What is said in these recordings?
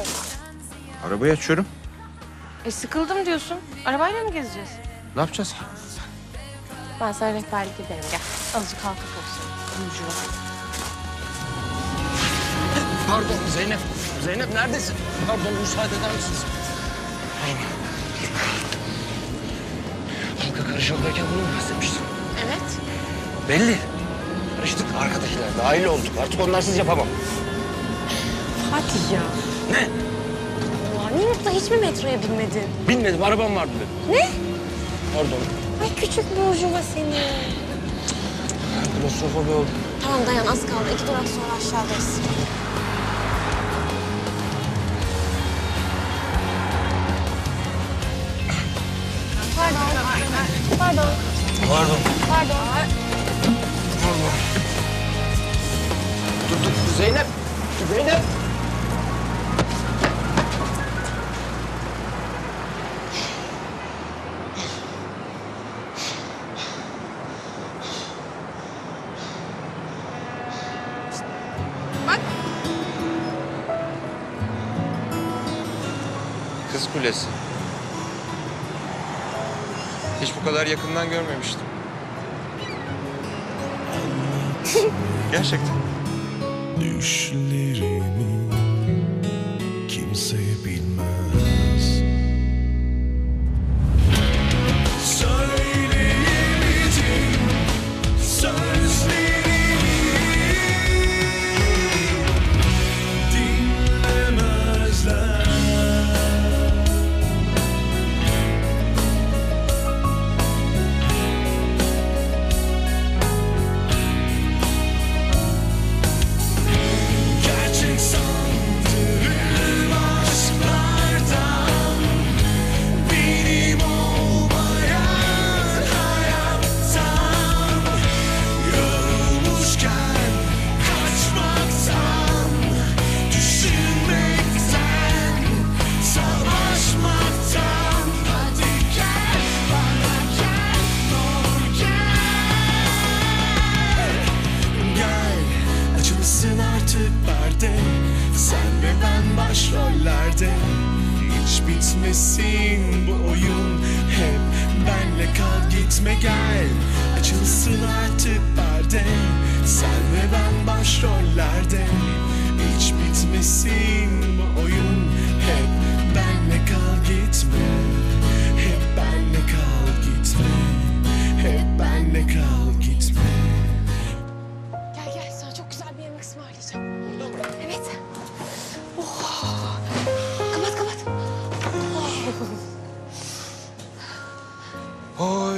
musun? Arabayı açıyorum. E sıkıldım diyorsun. Arabayla mı gezeceğiz? Ne yapacağız ki? Ben sana rehberlik ederim gel. Azıcık halka olsun. Burjuva. Pardon Zeynep. Zeynep neredesin? Pardon müsaade eder misiniz? Halka karışıldayken bunu mu bahsetmiştin? Evet. Belli. Karıştık arkadakiler. Dahil olduk. Artık onlarsız yapamam. Fatih ya. Ne? Allah ne mutlu hiç mi metroya binmedin? Bilmedim. Arabam vardı benim. Ne? Pardon. Ay küçük burjuva seni. Klostrofobi oldu. Tamam dayan az kaldı. İki durak sonra aşağıdayız. Pardon. Pardon. Pardon. Pardon. Dur dur. Zeynep. Zeynep. Kız Kulesi. Hiç bu kadar yakından görmemiştim. Gerçekten. Düşlerimi Ben başrollerde. Hiç bitmesin bu oyun. Hep benle kal gitme gel. Açılsın artık perde. Sen ve ben başrollerde. Hiç bitmesin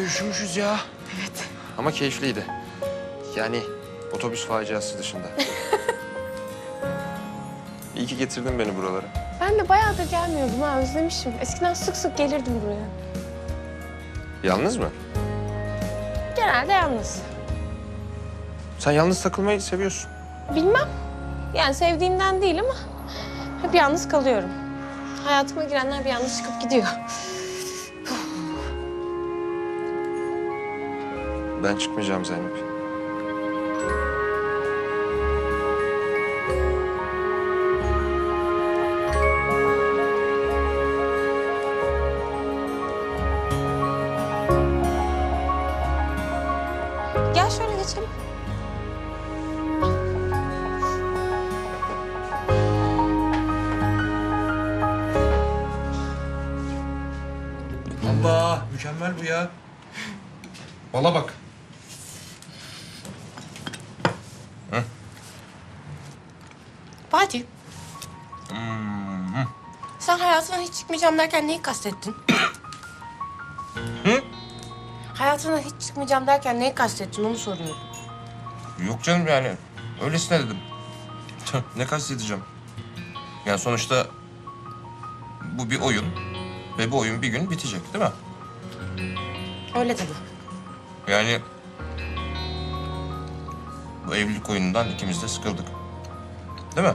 üşümüşüz ya. Evet. Ama keyifliydi. Yani otobüs faciası dışında. İyi ki getirdin beni buralara. Ben de bayağıdır gelmiyordum ha özlemişim. Eskiden sık sık gelirdim buraya. Yalnız mı? Genelde yalnız. Sen yalnız takılmayı seviyorsun. Bilmem. Yani sevdiğimden değil ama hep yalnız kalıyorum. Hayatıma girenler bir yalnız çıkıp gidiyor. Ben çıkmayacağım Zeynep. Gel şöyle geçelim. Allah mükemmel bu ya. Bala bak. Fatih. Sen hayatından hiç çıkmayacağım derken neyi kastettin? Hı? Hayatından hiç çıkmayacağım derken neyi kastettin onu soruyorum. Yok canım yani öylesine dedim. ne kastedeceğim? Yani sonuçta bu bir oyun ve bu oyun bir gün bitecek değil mi? Öyle tabii. Yani bu evlilik oyunundan ikimiz de sıkıldık. Değil mi?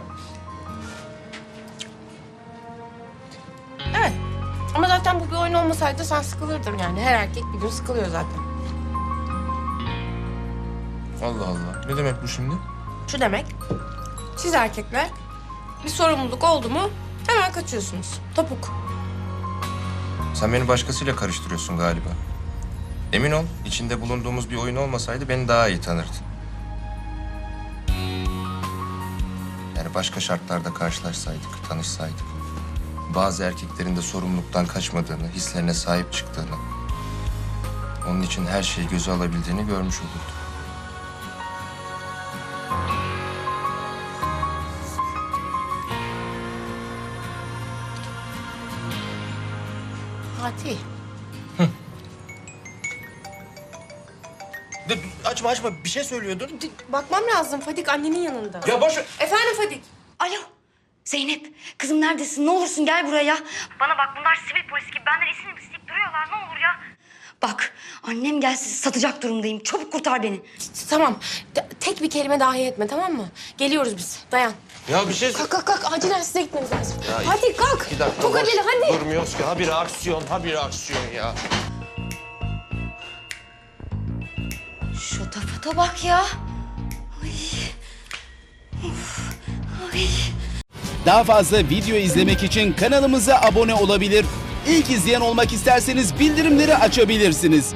Evet. Ama zaten bu bir oyun olmasaydı sen sıkılırdın yani. Her erkek bir gün sıkılıyor zaten. Allah Allah. Ne demek bu şimdi? Şu demek, siz erkekler bir sorumluluk oldu mu Hemen kaçıyorsunuz. Topuk. Sen beni başkasıyla karıştırıyorsun galiba. Emin ol, içinde bulunduğumuz bir oyun olmasaydı beni daha iyi tanırdın. Başka şartlarda karşılaşsaydık, tanışsaydık. Bazı erkeklerin de sorumluluktan kaçmadığını, hislerine sahip çıktığını... ...onun için her şeyi göze alabildiğini görmüş olurdum. Fatih. Açma açma, bir şey söylüyordun. Bakmam lazım. Fadik annenin yanında. Ya boş ver. Efendim Fadik. Alo. Zeynep, kızım neredesin? Ne olursun gel buraya. Bana bak bunlar sivil polis gibi benden isim isteyip duruyorlar. Ne olur ya. Bak annem gelsin satacak durumdayım. Çabuk kurtar beni. Tamam. De- tek bir kelime dahi etme tamam mı? Geliyoruz biz. Dayan. Ya bir şey... Kalk kalk kalk. Acilen size gitmemiz lazım. Ya, Hadi kalk. İki dakika. Çok acele hadi. Durmuyoruz ki. Ha bir aksiyon, ha bir aksiyon ya. Şu tafata bak ya. Ay. Of. Ay. Daha fazla video izlemek için kanalımıza abone olabilir. İlk izleyen olmak isterseniz bildirimleri açabilirsiniz.